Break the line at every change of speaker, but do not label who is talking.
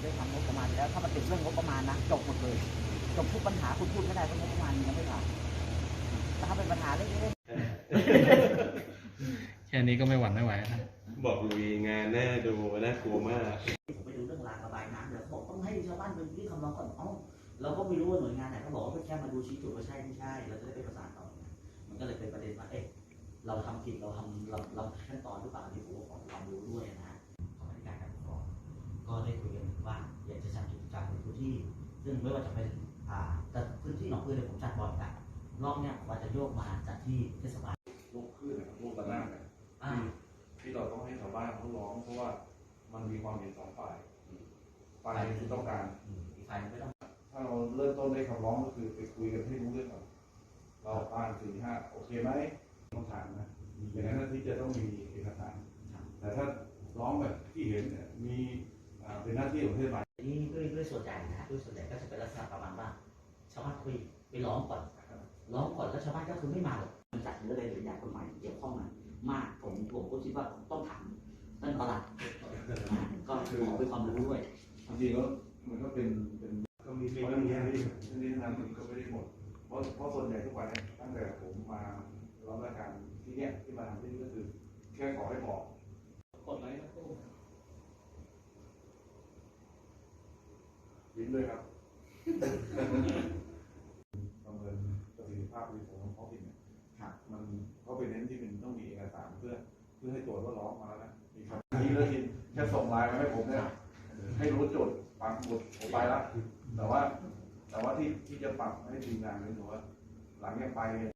เรื่องทำงบประมาณอยู่แล้ว ถ้ามันติดเรื่องงบประมาณนะจบหมดเลยจบทุกปัญหาคุณพูดไม่ได้เพราะงบประมาณยังไม่ผ่านแต่ถ้าเป็นปัญหาเล็ก
แค่นี้ก็ไม่หวั่นไม่ไหวนะ
บอกลุยงานน่าดูน่ากลัวมาก
ๆผมไปดูเรื่องรางระบายน้ำเนี่ยเขาบอกต้องให้ชาวบ้านเป็นที่คำร้องก่อนเอ้าเราก็ไม่รู้ว่าหน่วยงานไหนเขาบอกว่าแค่มาดูชี้จุดว่าใช่ไม่ใช่เราจะได้ไปประสานต่อมันก็เลยเป็นประเด็นว่าเอ๊ะเราทำผิดเราทำเราเราขั้นตอนหรือเปล่าที่ผมขอความรู้ด้วยนะ ที่ ซึ่งไม่ว่าจะเป็นอ่าแต่พื้นที่หนองพือเนี่ยผมจัดบ่อยกันรอบเนี้ยว่าจะโยกมาจัดที่เทศบาล
ลูกคลื่นนะครับลูกระนาดเนี่ย
อ่า
ที่เราต้องให้ชาวบ้านเขาร้องเพราะว่ามันมีความเห็นสองฝ่ายฝ่ายหนึ่งคือต้องการ
อืมอีกฝ่ายหนึงไม่ต้อง
ถ้าเราเริ่มต้นด้วยคำร้องก็คือไปคุยกันให้รู้เรื่องก่อนเราบ้านสี่ห้าโอเคไหมต้องถามนะอย่างนั้นที่จะต้องมีเอกสาร แต่ถ้าร้องแบบที่เห็นเนี่ยมีอ่าเป็นหน้าที่ของเทศบาล
ใหญ่นะด้วยส่วนใหญ่ก็จะเป็นลักษณะประมาณว่าชาวบ้านคุยไปร้องก่อนร้องก่อนแล้วชาวบ้านก็คือไม่มาหรอกมันจัดเรื่ออะไรหรืออย่างกฎหมายเกี่ยวข้องมันมากผมผมก็คิดว่าต้องถามท่นประหลัดก็คือขอเป็นความรู้ด้วย
จริงๆก็มันก็เป็นเป็น
ก็มี
เราะอย่างนี้ที่ที่ทำมันก็ไม่ได้หมดเพราะเพราะส่วนใหญ่ทุกวันนี่ยตั้งแต่ผมมารับราชการที่เนี้ยที่มาทำที่นี่ก็คือแค่ขอให้บอกกดไลค์นะ ยิ้มด้วยครับประเมินประสิทธิภาพบริของท้องถิ่นเนี่ย
ครับ
มันเขาไปเน้นที่เป็นต้องมีเอกสารเพื่อ เพื่อให้ตรวจว่าร้องมาแล้วนะมีครับนี่แล้วทีแค่ส่งไลน์มาให้ผมเนี่ยให้รู้จุดปักหมุดผมไปแล้วแต่ว่า แต่ว่าที่ที่จะปรับให้ทีมงานก็คือว่าหลังจากไปเนี่ย